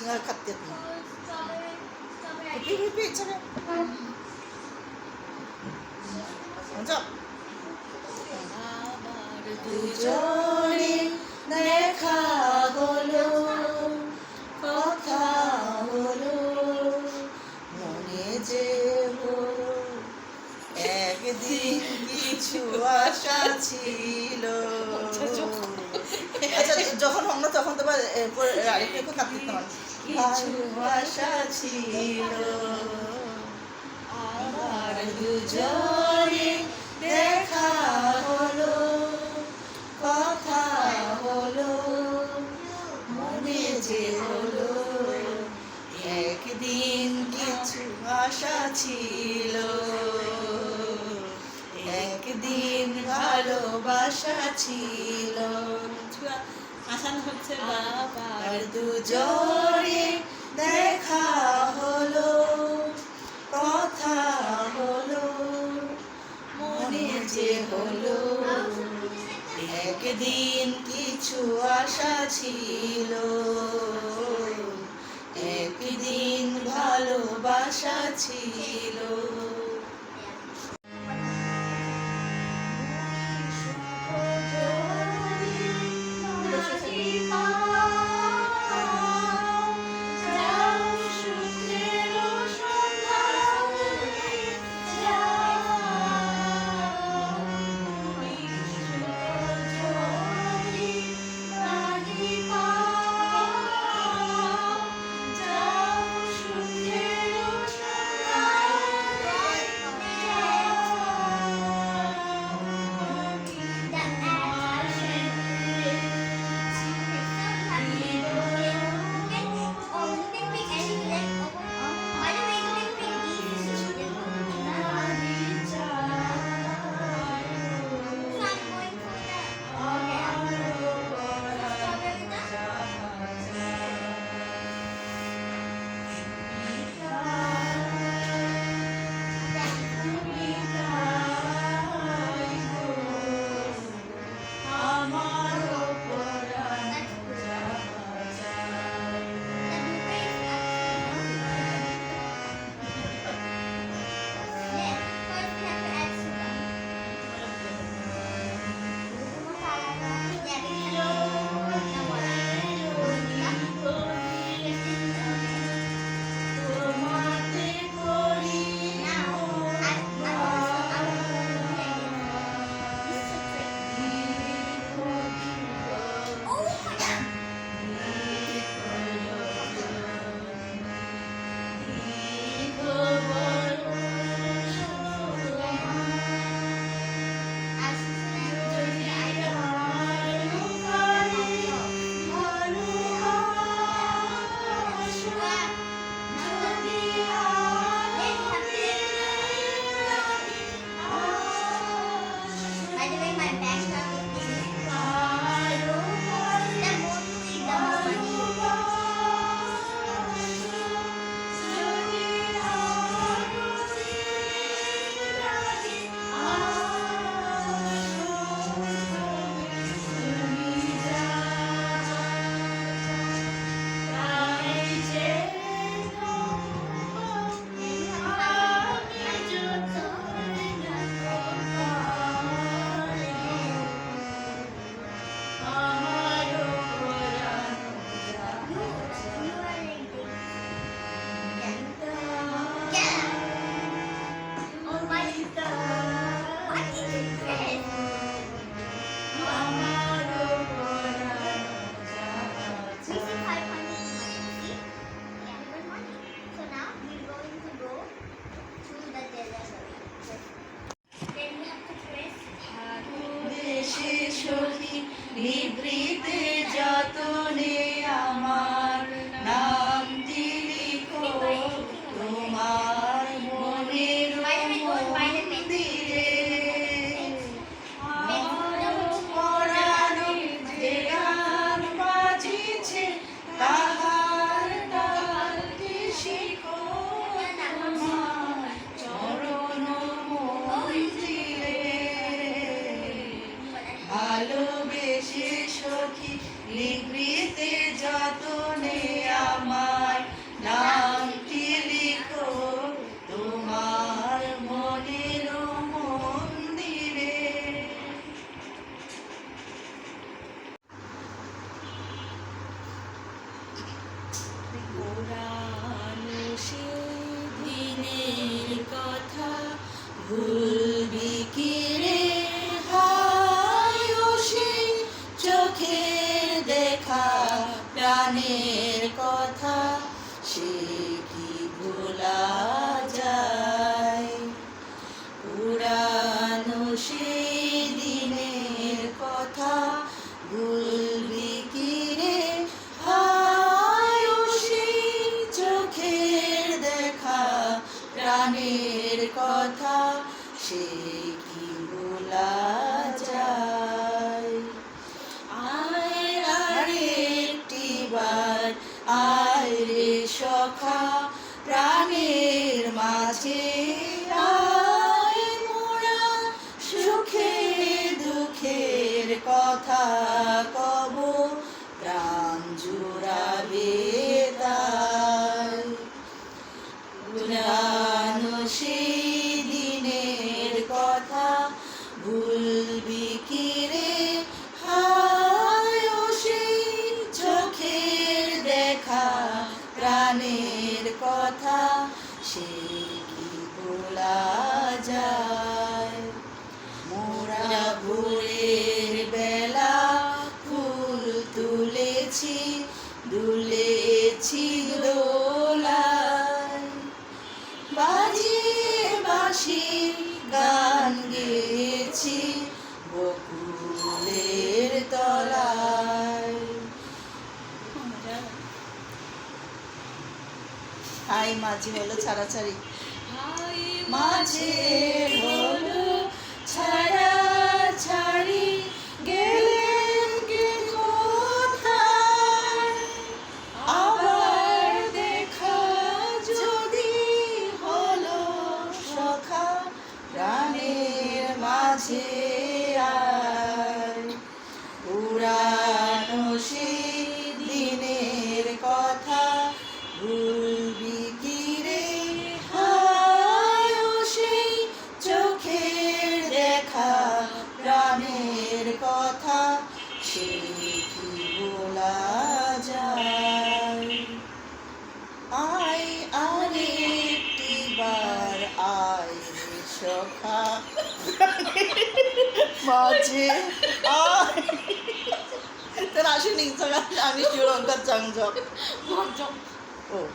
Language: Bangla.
सिंगार खात येत नाही पी पी पी चला जा আবার দুজনে দেখা হলো কথা হলো মনে যে হলো একদিন কিছু আশা ছিল আচ্ছা যখন আমরা তখন তো আরেকটু একটু কাঁদতে দিতাম কিছু আশা ছিল। আবার দুজনে দেখা হলো, কথা হলো, মনে যে হলো, একদিন কিছু আশা ছিল। একদিন ভালোবাসা ছিল। আসান হচ্ছে আর দুজনে দেখা হলো, কথা হলো, মনে যে হলো, একদিন কিছু আশা ছিল, একদিন ভালোবাসা ছিল। দিনের কথা চোখের দেখা প্রাণের কথা প্রাণের কথা, সে কি ভোলা আয় আয় সখা, প্রাণের মাঝে সুখে দুঃখের কথা কব, প্রাণ জুড়াবে পুরানো সেই দিনের কথা ভুলবি কি রে? হায় সেই চোখের দেখা, প্রাণের কথা সে কি ভোলা যায়? মোরা ভোরের বেলা ফুল তুলেছি, দুলেছি দোলায়। বাজিয়ে বাঁশি গান গেয়েছি বকুলের তলায়। হাই মাঝি হলো ছাড়াছাড়ি। মাঝে হলো ছাড়ি মাঝে আয় পুরানো দিনের কথা ভুলবি কি রে? সেই চোখের দেখা প্রাণের কথা সে কি বলা যায়? আয় আরেকটি বার, আয়। সখা মাঝে तर अशी निघत आम्ही शिळंकात चांगलं ओ